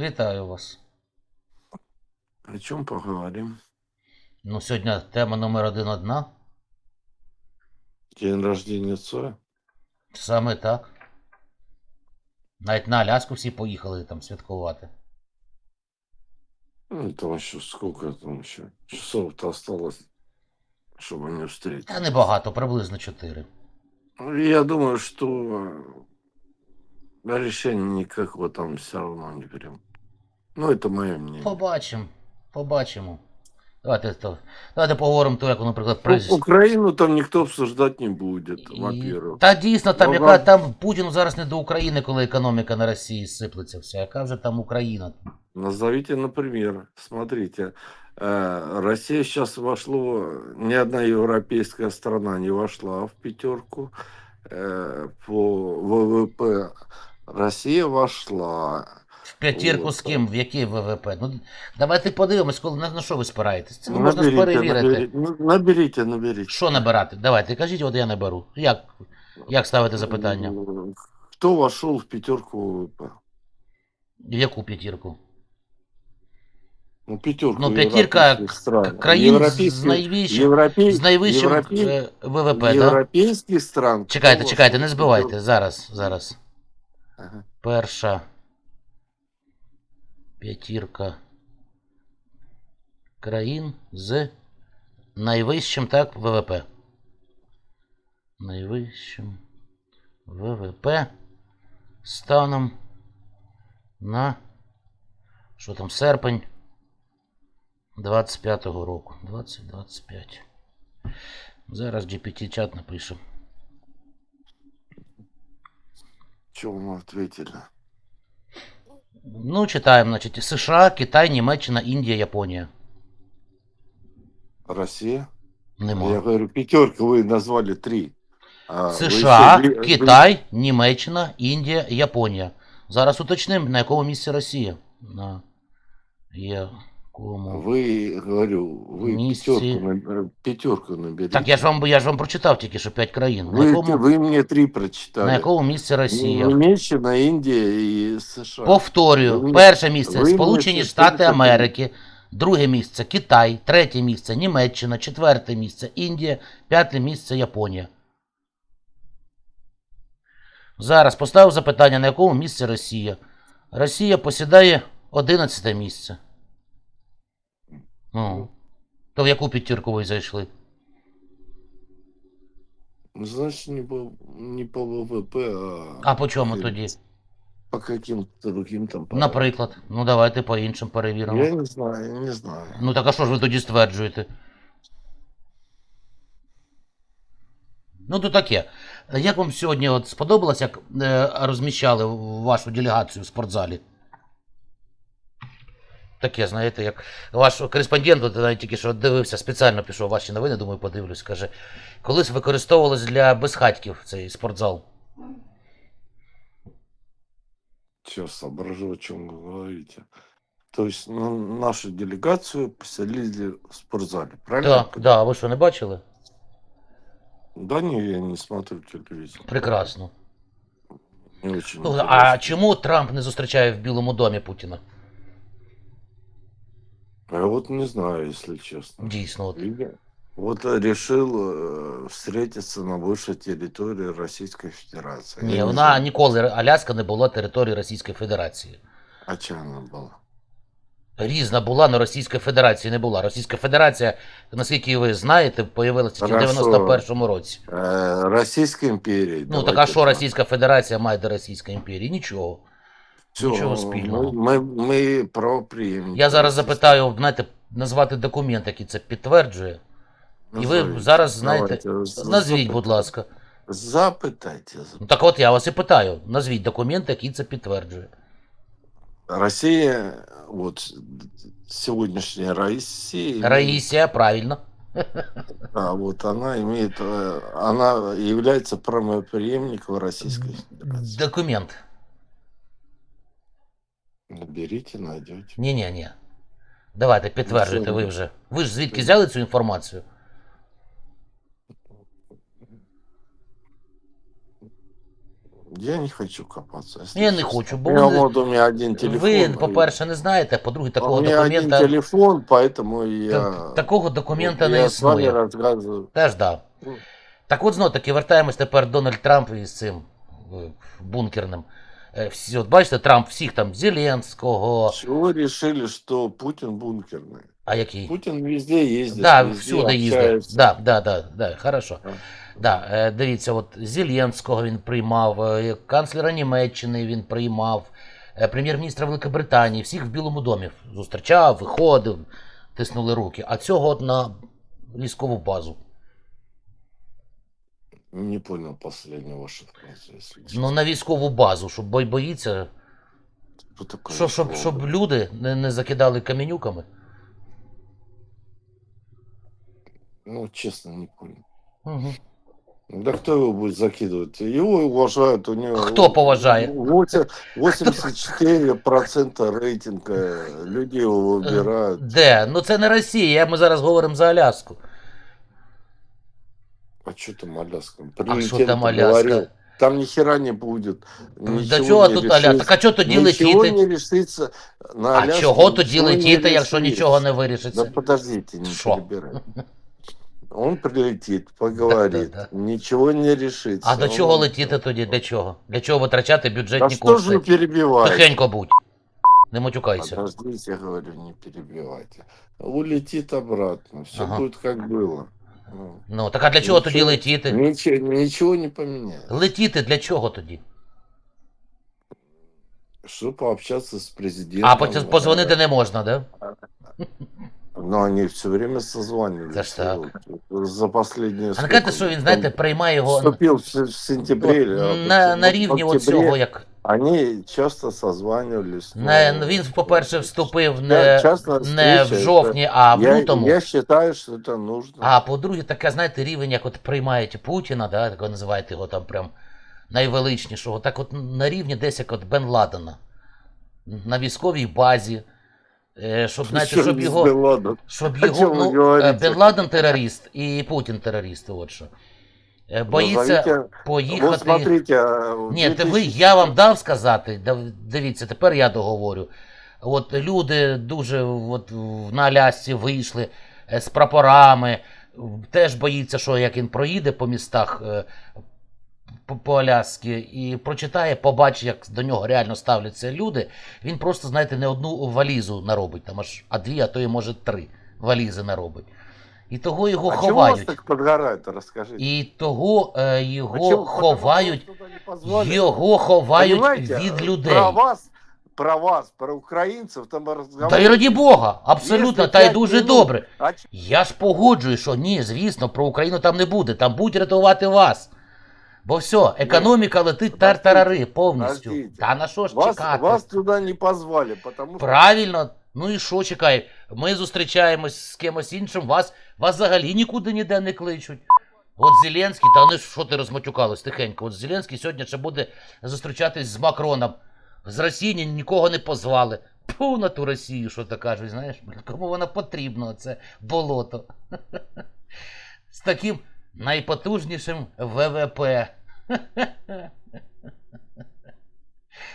Вітаю вас. О чем поговорим? Ну, сьогодні тема номер один одна. День рождения Цоя? Саме так. Навіть на Аляску всі поїхали там святкувати. Ну, там еще сколько там еще? Часов-то осталось, чтобы не встретить. Та небагато, приблизно 4. Ну, Я думаю, что э, решения никакого там все равно не берем. Ну, это мое мнение. Побачимо. Побачимо. Давайте, то, давайте поговоримо то, як, воно, наприклад, Ну, през... Украину там никто обсуждать не будет, І- во-первых. Та дійсно, там, Ну, яка вам- там Путіну зараз не до України, коли економіка на Росії сиплеться вся. Яка вже там Україна? Назовите, например, смотрите, э, Россия сейчас вошло, ни одна европейская страна не вошла в пятерку э, по ВВП. Россия вошла. П'ятірку з ким? В який ВВП? Ну, давайте подивимось, коли на, на що ви спираєтесь. Це можна ж Наберите, перевірити. наберите, ну, наберите. Що набирати? Давайте, кажіть, от я наберу. Як, як ставити запитання? М, Кто вошел в пятерку ВВП? В яку п'ятірку? Ну, пятерку Ну, п'ятірка країн з найвищим, европей- з найвищим европей- е, ВВП, так? европейских стран. Чекайте, чекайте, не збивайте. Зараз, зараз. Ага. Перша п'ятірка країн з найвищим, так, ВВП. Найвищим ВВП станом на що там, серпень 25-го року. 2025. Зараз GPT-чат напише. Что вам ответили? Ну, читаємо, значить, США, Китай, Німеччина, Індія, Японія. Россия? Нема. Я говорю, пятерка вы назвали три. А вы США, еще- вы- Китай, Німеччина, Індія, Японія. Зараз уточнимо, на якому місці Росія. На якому. Вы, говорю, вы Месте. пятерку, набер- пятерку наберите. Так я ж вам я ж вам прочитав тільки що 5 країн. На вы, якому, вы мне три прочитали. на якому місці Росія? Німеччина, Індія і США. Повторюю, Ви мені- перше місце ви мені Сполучені це Штати скажете? Америки, друге місце Китай, третє місце Німеччина, четверте місце Індія, п'яте місце Японія. Зараз поставив запитання, на якому місці Росія. Росія посідає 11 місце. Ну, то в яку п'ятірку ви зайшли? Значит, не по, не по ВВП, а, А по чому Е, тоді? по каким-то другим там параметрам. Наприклад. Ну давайте по іншим перевіримо. Я не знаю, не знаю. Ну так а що ж ви тоді стверджуєте? Ну, то таке. Як вам сьогодні от сподобалось, як е, розміщали вашу делегацію в спортзалі? Таке, знаєте, як ваш кореспондент, от, навіть тільки що дивився, спеціально пішов ваші новини, думаю, подивлюсь, каже, колись використовувалось для безхатьків цей спортзал. Сейчас соображу, о чем вы говорите. То есть ну, нашу делегацию поселили в спортзале, правильно? Так, да, а ви що, не бачили? Да не, я не смотрю телевизор. Прекрасно. Не очень. Ну, интересно. а чому Трамп не зустрічає в Білому домі Путіна? А вот не знаю, если честно. Дійсно, от. Видя- Вот э, решил э, встретиться на высшей территории Российской Федерации. Ні, Я не вона знаю, ніколи Аляска не була територією Російської Федерації. А чем она была? Різна була, але Російської Федерації не була. Російська Федерація, наскільки ви знаєте, появилася тільки в Хорошо. 91-му році. Э, Российской империи. Ну так а що Російська Федерація має до Російської імперії? Нічого. нічого спільного. Мы, мы, мы правоприемники. Я зараз Российской- запитаю, знаєте, назвати документ, який це підтверджує. І ви Назовите. зараз знаєте, Давайте, з- назвіть, запит- будь ласка. Запитайте. Ну так от я вас і питаю. Назвіть документ, який це підтверджує. Россия, вот сегодняшняя Россия, Раїсія, правильно. а вот она имеет, э, она является правоприемником Российской Федерации. Документ. Наберите, найдете. Ні, ні, ні. Давайте підтверджуйте ви вже. Ви ж звідки взяли цю інформацію? Я не хочу копаться. если Я не хочу, бо У меня ви- вот у меня один телефон. Ви, по-перше, не знаєте, по-друге, у такого меня один документа. телефон, поэтому я... та- такого документа я не с вами існує. рассказываю. Теж да. Ну. Так от знов таки вертаємось тепер Дональд Трамп із цим е, бункерним. Е, Всі, от бачите, Трамп всіх там Зеленського, Чего решили, что Путин бункерный? а який? Путин везде ездит, Да, везде всюди їздить. Да, да, да, да, хорошо. Так. Да, е, дивіться, от Зеленського він приймав, е, канцлера Німеччини він приймав, прем'єр-міністра Великої Британії, всіх в Білому домі зустрічав, виходив, тиснули руки. А цього от на військову базу. Не понял последнего вашей фразы, если честно. Ну, на військову базу, щоб бой боїться. Что такое Що, щоб, слово? щоб люди не, не закидали каменюками. Ну, честно, не понял. Угу. Да кто его будет закидывать? Его уважают, у него... Кто поважает? 84% рейтинга людей его выбирают. Де? Ну це не Росія, ми зараз говоримо за Аляску. А что там Аляска? А Прилетел, там. Аляска? Там ни хера не будет. До ничего чого не тут решится. Аляска? Так а чого тоді Ничего летіти? не решится на А Аляске. чого тоді ничего не летіти, якщо решится. нічого не Да вирішиться? подождите, не Шо? перебирай. Он прилетит, поговорит, Да-да-да. ничего не решится. А до Он- чого летіти тоді? Для чого? Для чого витрачати Да бюджетні что же вы кошти? перебиваете? Тихенько будь. Не матюкайся. Подождите, я говорю, не перебивайте. Улетит обратно, все Ага. будет как было. Ну, Ну, так а для чого тоді Нічого. летіти? Ничего, ничего не поменяется. Летіти для чого тоді? Чтобы пообщаться с президентом. А поз- позвонити не можна, да? Но они все время созванивались. Да ж так. За последние... А не кажете, що він, знаєте, приймає його Вступил в, с- в сентябре. на, на рівні оцього, як. Они часто созванивались. Не, но- він, по-перше, вступив не, не в жовтні, а в лютому. я считаю, что это нужно. А по-друге, таке, знаєте, рівень, як от приймають Путіна, да, так ви називаєте його там прям найвеличнішого, так от на рівні десь як от Бен Ладена. На військовій базі. Е, щоб, знаєте, щоб його. Бен Ладен? Щоб його ну, е, Бен Ладен терорист і Путін терорист, от що. Е, Боїться Назовите- поїхати. Вот смотрите, Ні, ти ви, я вам дав сказати, дивіться, тепер я договорю. От люди дуже от, в- на Алясці вийшли е, з прапорами, теж боїться, що як він проїде по містах е, по, по Аляскі і прочитає, побачить, як до нього реально ставляться люди, він просто, знаєте, не одну валізу наробить, там аж, а дві, а то і може три валізи наробить. І того його А ховають. так подгорает, расскажите. І того е, його чего? Ховають. Його ховають Понимаете, від людей. Про вас, про вас, про українців там розговаривали. Та й раді Бога, абсолютно, Якщо та й дуже минут, добре. А ч- Я ж погоджую, що ні, звісно, про Україну там не буде. Там будуть рятувати вас. Бо все, економіка летить тар-тарари повністю. подождіть. Та на що ж вас, чекати? вас туда не позвали, потому что... Правильно, ну і що чекай? Ми зустрічаємось з кимось іншим, вас, вас взагалі нікуди ніде не кличуть. От Зеленський, та не що ти розматюкалась тихенько. От Зеленський сьогодні ще буде зустрічатись з Макроном. З Росії нікого не позвали. Пу на ту Росію, що ти кажеш, знаєш, кому вона потрібна, це болото. З таким найпотужнішим ВВП.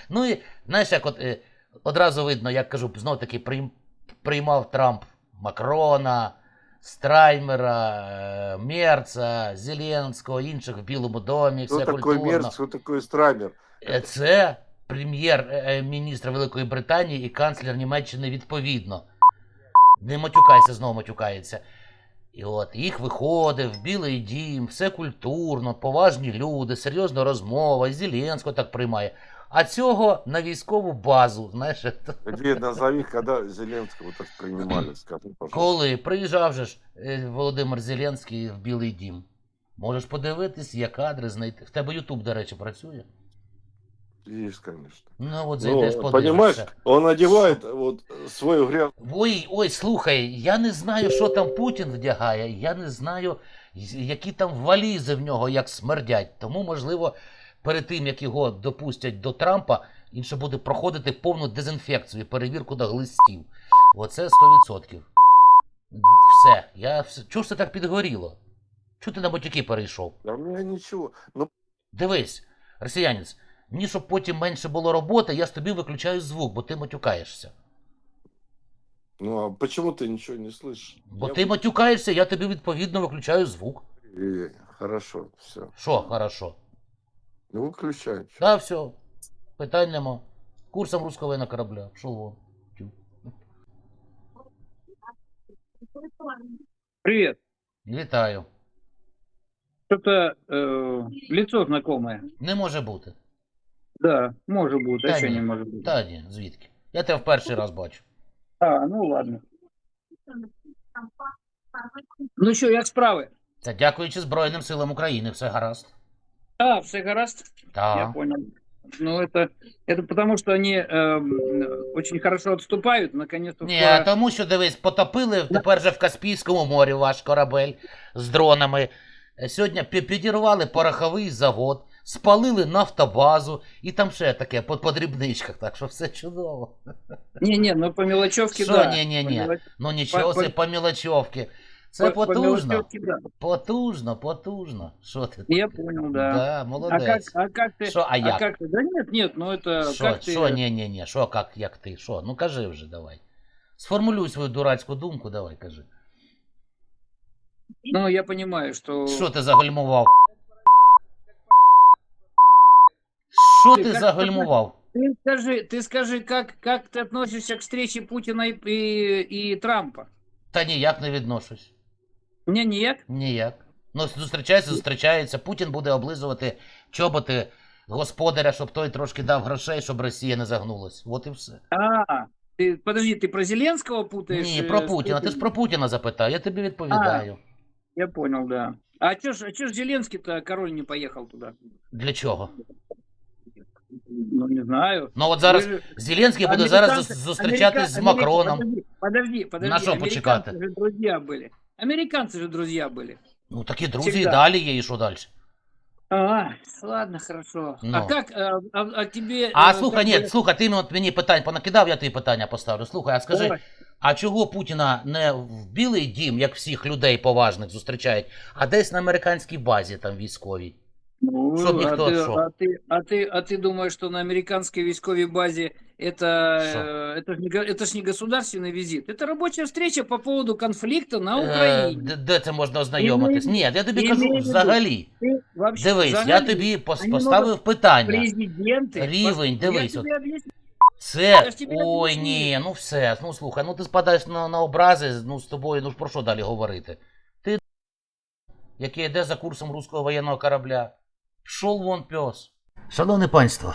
Ну і знаєш, як от е, одразу видно, як кажу, знов таки приймав Трамп Макрона, Страймера, е, Мерца, Зеленського, інших в Білому домі, все культурно. Мерц, кто такой Страмер? Е, Це прем'єр-міністр Великої Британії і канцлер Німеччини відповідно. Не матюкайся, знову матюкається. І от їх виходив в Білий дім, все культурно, поважні люди, серйозна розмова, Зеленського так приймає. А цього на військову базу, знаєш, Где назови, когда Зеленского так принимали, скажи, пожалуйста. коли приїжджав же ж е, Володимир Зеленський в Білий дім. Можеш подивитись, є кадри знайти. В тебе Ютуб, до речі, працює? Есть, конечно. Ну от Ну, понимаешь, он одевает вот свою грязь. Ой, ой, слухай, я не знаю, що там Путін вдягає, я не знаю, які там валізи в нього як смердять. Тому, можливо, перед тим, як його допустять до Трампа, він ще буде проходити повну дезінфекцію, і перевірку на глистів. Оце 100%. Все. Я все. Чого ж це так підгоріло? Чого ти на мотюки перейшов? Меня ничего. Ну, Дивись, росіянець, Мені, щоб потім менше було роботи, я ж тобі виключаю звук, бо ти матюкаєшся. Ну а почему ты ничего не слышишь? Бо Я ти матюкаєшся, я тобі відповідно виключаю звук. И- Хорошо, все. Що, хорошо. Ну выключай. чё. Да, все. Питань нема. Курсом русского на корабля. Пішов вон. Тю. Привет. Вітаю. Что-то э, лицо знакомое. Не може бути. Да, может быть. Да А что не. не может быть? Та ні, звідки? Я тебе в перший раз бачу. А, ну ладно. Ну що, як справи? Та дякуючи Збройним силам України, все гаразд. А, все гаразд? Я Та. понял. Ну, это, это потому, что они эм, очень хорошо отступают, наконец-то. Ні, скоро- тому що дивись, потопили тепер же в Каспійському морі ваш корабель з дронами. Е, Сьогодні пі- підірвали пороховий завод, спалили нафтобазу і там ще таке по, по дрібничках, так що все чудово. Не-не, ну по мелочевке, Що да. ні-ні-ні? По мелоч- Ну нічого, По- це по мілочовки. Це по- по потужно. мелочевке, да. Потужно, потужно. Що ти? Я понял, да. Да, А как, молодець. а как ты? Що, а а як? как ты? Да нет, нет, ну это Що, как ты? що, ні, ні, ні, що, як, як ти, що? Ну кажи вже, давай. Сформулюй свою дурацьку думку, давай, кажи. Ну, я понимаю, что... Що ти загальмував? Що Ти ти як загальмував? Ты скажи, ты скажи, как, как ты относишься к встрече Путина и, и, и Трампа? Та ніяк не відношусь. Не, ніяк? Ніяк. Ну, зустрічається, зустрічається. Путін буде облизувати чоботи господаря, щоб той трошки дав грошей, щоб Росія не загнулась. От і все. А, ты, подожди, ты про Зеленского путаешь? Ні, э, про с Путіна. Ти ж про Путіна запитав, я тобі відповідаю. Я понял, да. А чё ж, а чё ж Зеленский-то, король, не поехал туда? Для чого? Ну, не знаю. Ну от зараз Вы же- Зеленський буде зараз Американцы- зус- зустрічатись з Америка- Макроном. Подожди, подожди, подожди. На что Американцы почекати? же друзья были. Американцы же друзья были. Ну такі друзі і Всегда. далі є, і що далі? А, ладно, хорошо. Ну. А как, а, а- а тебе... А э, слухай, как ні, бы- слухай, ти от мені питань понакидав, я тобі питання поставлю. Слухай, а скажи, Давай. а чого Путіна не в Білий дім, як всіх людей поважних зустрічають, а десь на американській базі там військовій? Ну, Чтоб а, никто ты, шо. а, ты, а, ты, а ты думаешь, что на американской військовой базе это, Шо? э, это, ж не, го- это ж не государственный визит, это рабочая встреча по поводу конфликта на Е, Украине. де, де це можна ознайомитись? Ні, я тобі Імей кажу в виду. взагалі. Ты вообще Дивись, я взагалі тобі пос- Вони поставив питання. президенты. Рівень, Я дивись, тебе объясню. Це. Я ж тобі Ой, об'яснив. ні, ну все. Ну слухай, ну ти спадаєш на, на образи, ну з тобою, ну ж про що далі говорити? Ти який йде за курсом руського воєнного корабля. Пішов вон пес. Шановне панство,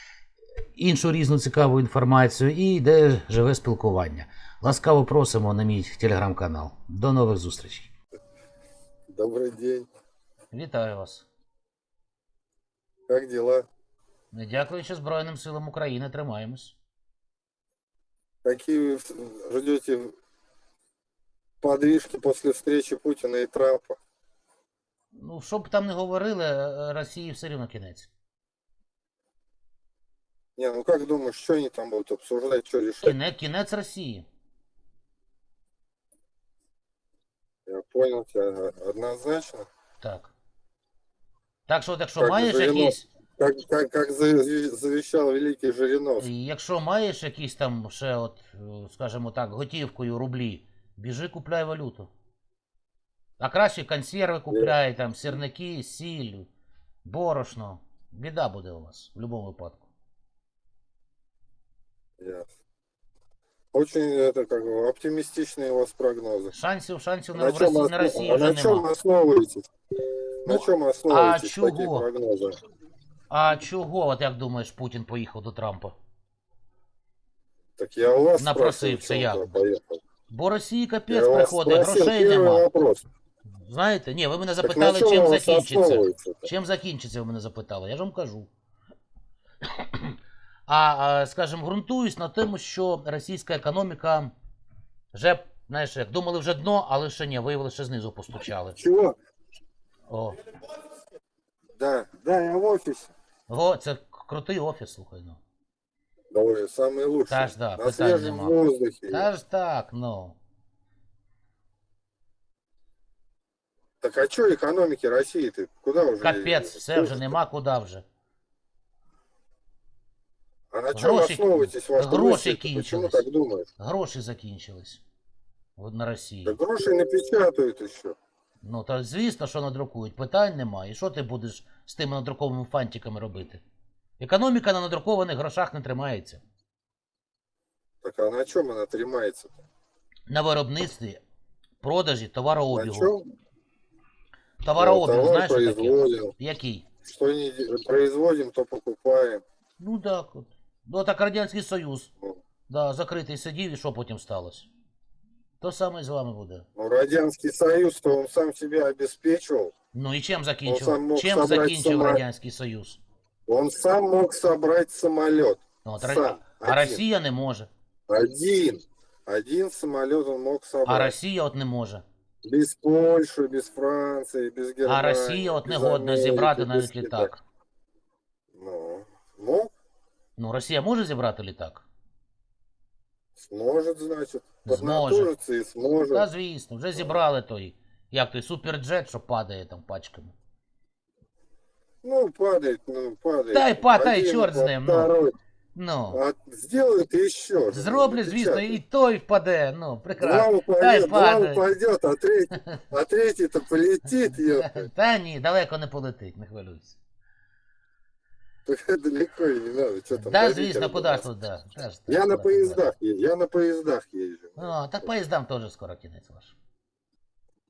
іншу різну цікаву інформацію і йде живе спілкування. Ласкаво просимо на мій телеграм-канал. До нових зустрічей. Добрый день. Вітаю вас. Как дела? Дякуючи Збройним силам України, тримаємось. Какие вы ждете подвижки после встречи Путина и Трампа? Ну, що б там не говорили, Росії все рівно кінець. Не, ну как думаешь, что они там будут обсуждать, что решать? Кінець, кінець Росії. Я понял тебя однозначно. Так. Так що, якщо Так, маєш Жириновський. якісь. Как, как, как завещал великий Жириновский. Якщо маєш якісь там ще, от, е, скажімо так, готівкою рублі, біжи купляй валюту. А краще консерви купляй, там, сірники, сіль, борошно. Біда буде у вас в будь-якому випадку. Ясно. Очень это как бы оптимистичные у вас прогнозы. Шансів, шансів на, На в чем, Росії, на Росії а вже на чем нема. основываетесь? На Ну, чем основываетесь чего? такие прогнозы? А чого, от як думаєш, Путін поїхав до Трампа? Так я у вас Напросився, спрашиваю, як? чего поехал. Бо Росії Я капець у вас приходить, спросил грошей первый нема. вопрос. Знаєте, ні, ви мене Так на запитали, чем чим у вас закінчиться. основывается-то? Чим закінчиться, ви мене запитали, я ж вам кажу. А, а, скажімо, ґрунтуюсь на тому, що російська економіка Вже, знаєш, як думали вже дно, але ще ні, виявили, що знизу постучали. Чего? О, Да, да, я в офисе. О, це крутий офіс, слухай, ну. Давай, самый лучший. Та ж да, На питань свежем нема. воздухе. Та ж так, ну. Так а что экономики России ты? Куда уже? Капець, все вже нема куди вже. А на чем Гроши- основываетесь ваши гроши мысли? Ты Почему кинчились. так думаешь? Гроші закінчились. От на Росії. Да гроши напечатают еще. Ну, то звісно, що надрукують. Питань немає. І що ти будеш з тими надрукованими фантиками робити? Економіка на надрукованих грошах не тримається. Так а на чем она тримается? На виробництві, продажі, На товарообігу. чем? Товарообіг, Товар знаєш, що таке? производим. Який? Что не де- производим, то покупаем. Ну так от. Ну так Радянський Союз. Ну. Да, закритий сидів і що потім сталося? То саме з вами буде. Ну, Радянский Союз, то он сам себя обеспечивал. Ну і чим сам закінчив? мог Чим закінчив сама- Радянський Союз? Он сам мог собрать самолет. Ну, от, Сам. А Один. Росія не може. Один. Один самолет он мог А собрать. Росія от не може. Без Польши, без Франции, без Германии. А Росія от не годна Америки, зібрати без навіть Китая. літак. Ну, мог, Ну, Росія може зібрати літак? сможет, значит. Сможет. Поднатужится и сможет. Та звісно, вже зібрали той. Як той суперджет, що падає там пачками. Ну, падает, ну, падает. Дай падай, Один, черт з ним, ну. Ну. А сделают еще. Зроблять, звісно, і той впаде. Ну, прекрасно. Два упадет, а третий, а третий-то полетит. Та ні, далеко не полетить, не хвилюйся. Далеко не надо, что там. Да, звісно, куди ж тут, да. Ж Я на куди, поездах езжу, я на поездах езжу. А, так поїздам теж скоро кінець ваш.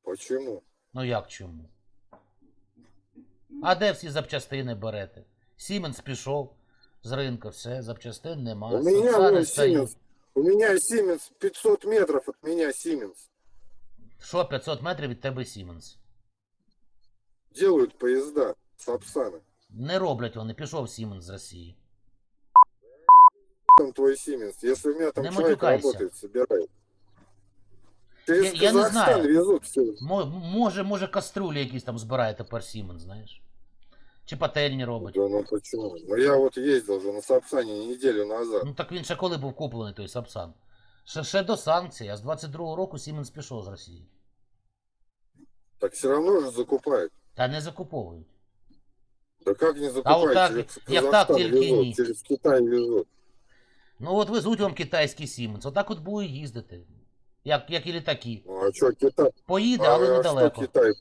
Почему? Ну як чому? А де всі запчастини берете? Сіменс пішов з ринку, все, запчастин нема. У меня Сапсани вон. Siemens, у меня Siemens 500 метров от меня Siemens. Що 500 метрів від тебе Сіменс? Делают поезда, Сапсаны. Не роблять вони, пішов Сіменс з Росії. Там твой Siemens. Если у меня там Не человек матюкайся. работает, собирает. Через Я- я не Казахстан знаю. везут все. Мо- Може, може, каструлі якісь там збирає тепер Сіменс, знаєш? Чи пательні робить. Да ну почему? Ну я вот ездил же на Сапсане неделю назад. Ну так він ще коли був куплений той Сапсан? Ще, ще до санкцій, а з 22-го року Сіменс пішов з Росії. Так все равно же закупают. Та не закуповують. Да как не А вот так, через як так, тільки ні. через Китай везут. Ну от везуть вам китайський Сіменс, отак от буде їздити. Як, як і літаки. Ну а что, Китай? Поїде, а, але а недалеко. что Китай?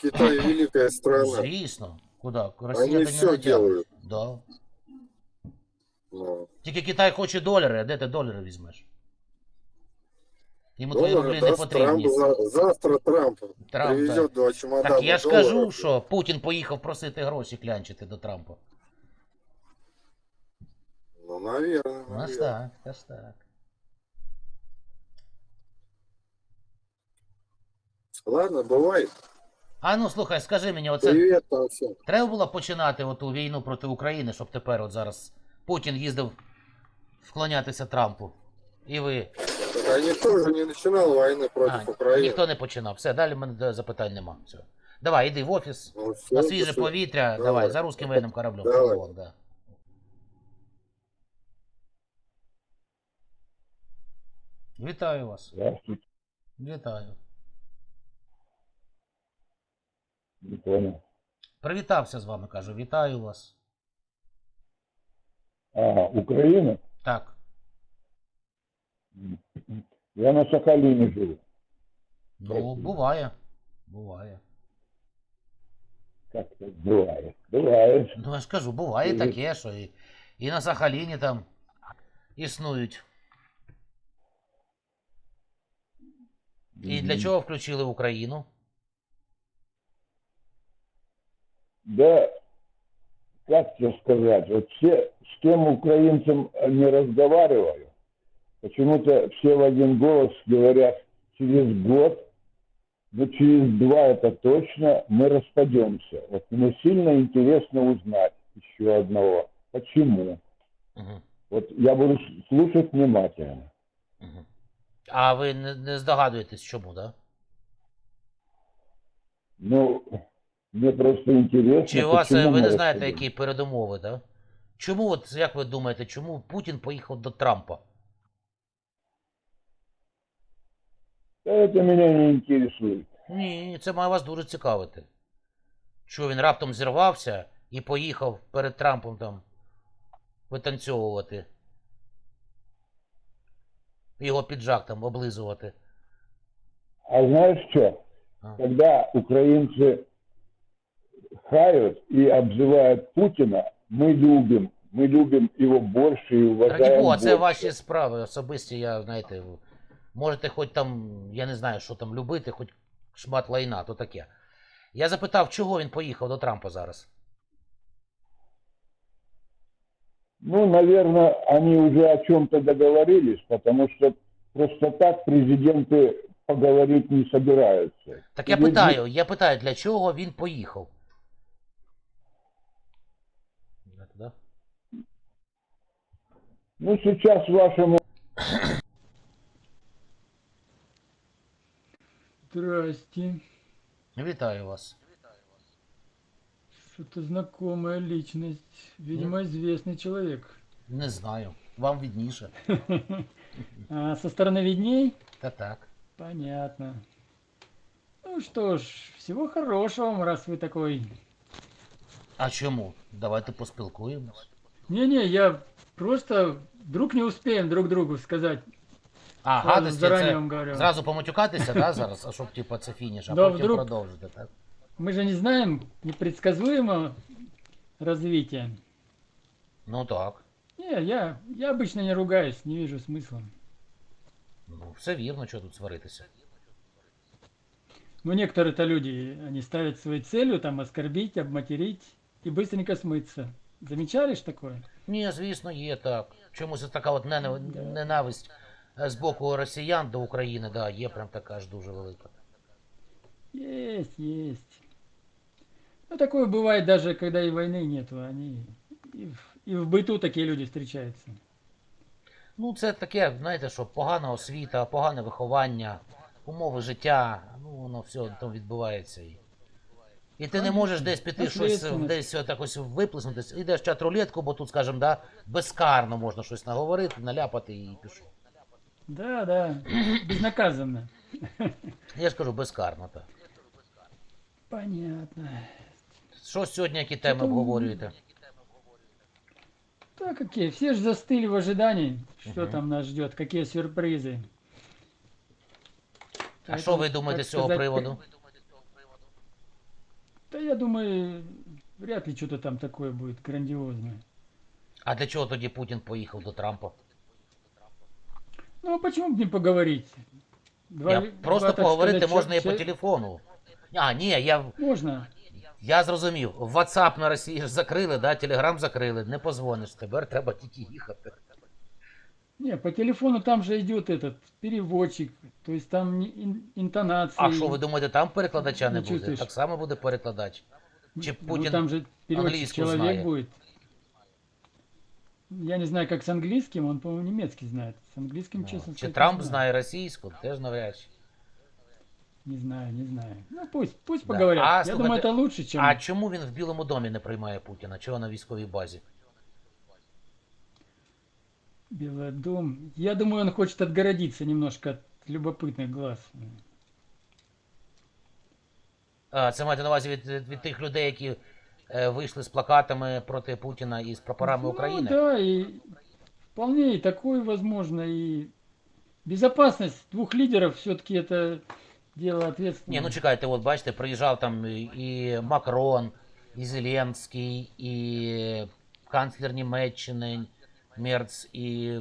Китай великая страна. Звісно. Куди? Росія Они до не все делают. Да. Ну, Тільки Китай хоче долари, а де ти долари візьмеш? Йому твої доллары рублі не даст Трамп, потрібні. за- завтра Трамп, Трамп, привезет два чемодана Так я ж долларов. кажу, що Путін поїхав просити гроші клянчити до Трампа. Ну, наверное. Ну наверное. так, аж так. Ладно, бывает. А ну слухай, скажи мені, оце Привет там всем. треба було починати оту війну проти України, щоб тепер от зараз Путін їздив вклонятися Трампу. І ви. Так а никто же не начинал войны против А, Украины. ніхто не починав. Все, далі в мене е, запитань нема. Все. Давай, іди в офіс. Ну, всё, На свіже пошли. повітря, давай, Давай. за русським воєнним кораблем. Давай. Вон, да. Вітаю вас. Здравствуйте, Вітаю. не понял. Привітався з вами, кажу. Вітаю вас. А, Украина? Так. М. Я на Сахалине живу. Ну, Спасибо. буває. Буває. Как это бывает? Бывает. Ну, я ж кажу, буває Мгм. таке, що і, і на Сахаліні там існують. І для Мгм. чого включили Україну? Да, как тебе сказать, вот все, с кем украинцем не разговариваю, почему-то все в один голос говорят, через год, ну через два это точно, мы распадемся. Вот мне сильно интересно узнать еще одного. Почему? Угу. Вот я буду с- слушать внимательно. Угу. А ви не, не здогадуєтесь, чому, да? Ну, мне просто интересно, Чи у вас е, почему ви мы не знаєте, расходимся. які передумови, да? Чому, от як ви думаєте, чому Путін поїхав до Трампа? Да это меня не интересует. Ні, це має вас дуже цікавити. Що він раптом зірвався і поїхав перед Трампом там витанцьовувати. Його піджак там облизувати. А знаешь что? А. Когда украинцы хают и обзывают Путина, мы любим. Мы любим его больше и уважаем Раді Бога, це больше. ваші справи особисті, я, знаєте, в- можете хоч там, я не знаю, що там любити, хоч шмат лайна, то таке. Я запитав, чого він поїхав до Трампа зараз. Ну, наверное, они уже о чем-то договорились, потому что просто так президенты поговорить не собираются. Так я питаю, я питаю, для чого він поїхав? Ну, сейчас вашему Здрасте. Вітаю вас. Что-то знакомая личность. Видимо, известный человек. Не знаю. Вам відніше. А со стороны видней? Та так. Понятно. Ну что ж, всего хорошего вам, раз вы такой. А чому? Давайте поспілкуємось. Не-не, я просто вдруг не успеем друг другу сказать. А, Сразу гадості, заранее це вам говорю. зразу поматюкатися, да, зараз, а щоб типа це фініш, а Да, потім вдруг- продовжити, так? Мы же не знаем непредсказуемого развития. Ну так. Не, я, я обычно не ругаюсь, не вижу смысла. Ну, все вірно, що тут сваритися. Но некоторые-то люди, они ставят своей целью там оскорбить, обматерить и быстренько смыться. Замечали ж такое? Ні, звісно, є так. Чомусь така от ненав- ненависть е, з боку росіян до України, да, є прям така ж дуже велика. Есть, есть. Ну, такое бывает даже, когда и войны нету. Они и в, и в быту такие люди встречаются. Ну, це таке, знаєте, що погана освіта, погане виховання, умови життя, ну воно все там відбувається. І, і ти не можеш десь піти щось, Наслідственность. десь так ось виплеснутися, йдеш в чат рулетку, бо тут, скажімо, да, безкарно можна щось наговорити, наляпати і пішов. Да, да, безнаказанно. Я ж кажу, безкарно так. Понятно. Що сьогодні, які теми обговорюєте? Так, какие? Все же застыли в ожидании, что Мгм. там нас ждет, какие сюрпризы. А що ви думаєте так з цього сказать, приводу? Да я думаю, вряд ли что-то там такое будет грандиозное. А для чого тоді Путін поїхав до Трампа? Ну, а почему бы не поговорить? Два- Я два, просто поговорити сказать, можна і ча- по телефону. А, ні, я, Можно. я зрозумів. WhatsApp на Росії ж закрили, да, Telegram закрили, не позвониш. Тепер треба тільки їхати. Не, по телефону там же идет этот переводчик, то есть там не- ин- интонации. А що ви думаєте, там перекладача не Не буде? чувствуєш? Так само буде перекладач. Чи Ну, Путин там же переводчик английскую человек знает? будет. Я не знаю, как с английским, он, по-моему, немецкий знает. С английским, Ну, честно Чи сказать, Трамп не знаю. знає російську, теж навряд чи. Не знаю, не знаю. Ну пусть, пусть Да. поговорят. А, Я слушайте, думаю, это лучше, чем... А чому він в Білому домі не приймає Путіна? Чого на військовій базі? Белый дом. Я думаю, он хочет отгородиться немножко от любопытных глаз. А, це маєте на увазі від, від, від тих людей, які е, вийшли з плакатами проти Путіна і з прапорами Ну України? да, и вполне и такое возможно. И безопасность двух лидеров все-таки это дело ответственное. Ні, ну чекайте, от бачите, приїжджав там і Макрон, і Зеленський, і канцлер Німеччини Мерц, і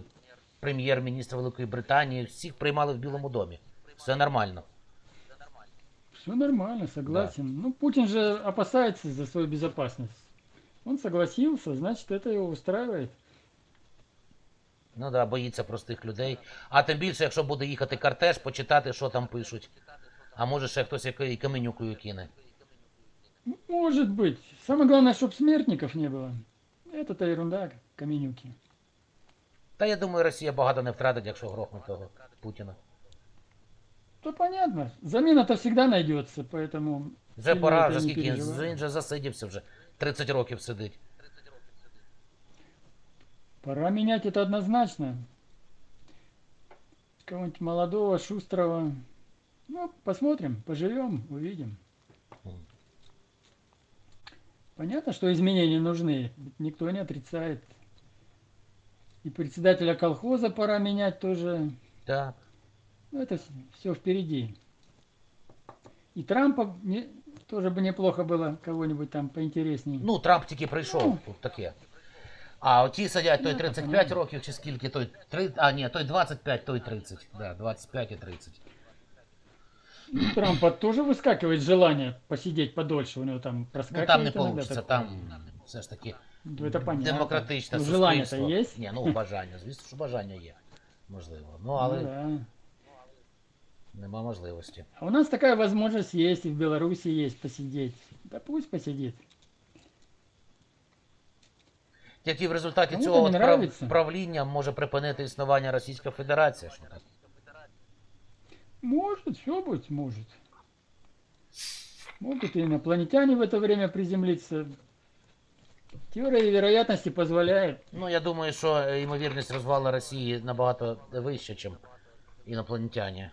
прем'єр-міністр Великої Британії. Всіх приймали в Білому домі. Все нормально. Все нормально, согласен. Ну, Путин же опасается за свою безопасность. Он согласился, значит, это его устраивает. Ну да, боїться простих людей. А тим більше, якщо буде їхати кортеж, почитати, що там пишуть. А може ще хтось який каменюкою кине. М- Может быть. Самое главное, чтобы смертников не было. Это-то ерунда, каменюки. Та я думаю, Росія багато не втратить, якщо грохне того Путіна. То понятно. Замена-то всегда найдется, поэтому... Вже сильно пора, это вже не скільки він, переживай. він вже засидівся, вже 30 років сидить. Пора менять это однозначно. Кого-нибудь молодого, шустрого. Ну, посмотрим, поживем, увидим. Мгм. Понятно, что изменения нужны. ведь Никто не отрицает. И председателя колхоза пора менять тоже. Так. Ну, это все впереди. И Трампа не- тоже бы неплохо было кого-нибудь там поинтереснее. Ну, Трамп тільки прийшов, Ну. тут таке. А оті сидять той Ну, 35 понятно. років чи скільки, той 3, а ні, той 25, той 30. Да, 25 і 30. У Трампа тоже выскакивает желание посидеть подольше. У него там Ну проскакивает там не иногда вийде, такое. там все ж таки Ну, это понятно. демократичне Ну, желание-то суспільство. есть. Ні, ну бажання, звісно, що бажання є. Можливо. Ну, Ну, але да. Нема можливості. У нас такая возможность есть, и в Беларуси есть посидеть. Да пусть посидит. Тільки в результаті Кому-то цього не от прав- правління може припинити існування Російська Федерація. Що так? Может, все быть, может. Могут и инопланетяне в это время приземлиться. Теория вероятности позволяет. Ну, я думаю, що е, ймовірність розвалу Росії набагато вища, ніж інопланетяне.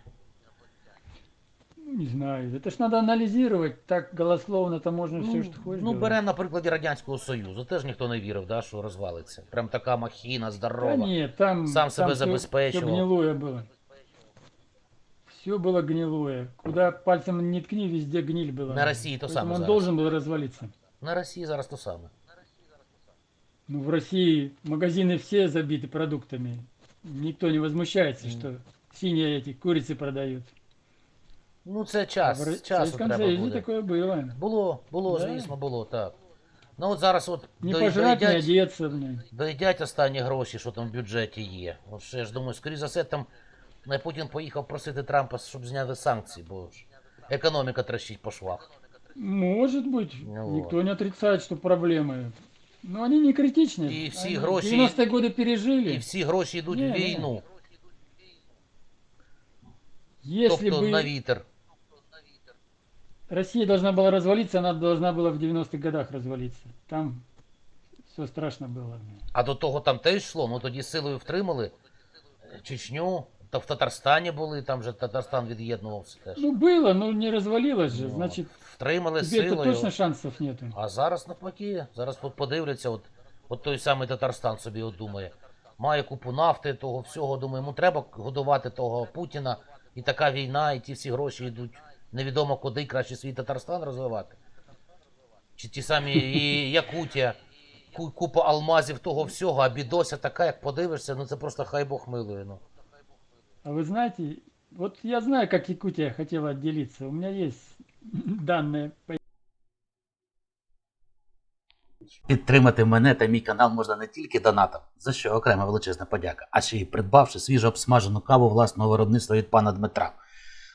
Ну, не знаю. Это ж надо анализировать. Так голословно-то можно все, что хочешь. ну говорить. беремо на прикладі Радянського Союзу. Теж ніхто не вірив, да, що розвалиться. Прям така махіна здорова. Да нет, там, Сам там себе всё- забеспечивал. всё гнилое было. Все было гнилое. Куда пальцем не ткни, везде гниль была. На России то Поэтому самое он зараз. должен был развалиться. На Росії зараз то саме. Ну, в России магазины все забиты продуктами. Никто не возмущается, Мгм. что синие эти курицы продают. Ну, це А час. в Ро- Часу Советском треба Союзе буде. такое было. Було, було, Да. звісно, було, так. Ну от зараз от Не до- пожрать, не доїдять, одеться. блин. доїдять останні гроші, що там в бюджеті є. От ще я ж думаю, скоріш за все, там не Путін поїхав просити Трампа, щоб зняли санкції, бо ж економіка трещить по швах. Может быть, Ну никто не отрицает, что проблемы. Но они не критичны. И все Они гроши- 90-е годы пережили. І всі гроші йдуть Ні, в ні. війну, Если тобто бы на вітер. Россия должна была развалиться, она должна была в 90-х годах развалиться. Там все страшно было. А до того там теж йшло, ну тоді силою втримали е, Чечню, та в Татарстані були, там же Татарстан від'єднувався теж. Ну, было, но не развалилось же. Ну, Значит, Втримали теперь-то силою. точно шансов нету. А зараз навпаки, зараз по- подивляться, от, от той самий Татарстан собі от думає. Має купу нафти, того всього, думає, йому треба годувати того Путіна, і така війна, і ті всі гроші йдуть невідомо куди, краще свій Татарстан розвивати. Чи ті самі і Якутія, купа алмазів того всього, а бідося така, як подивишся, ну це просто хай Бог милує. Ну. А вы знаете, вот я знаю, как Якутия хотела отделиться. У меня есть данные по Підтримати мене та мій канал можна не тільки донатом, за що окрема величезна подяка, а ще й придбавши свіжо обсмажену каву власного виробництва від пана Дмитра.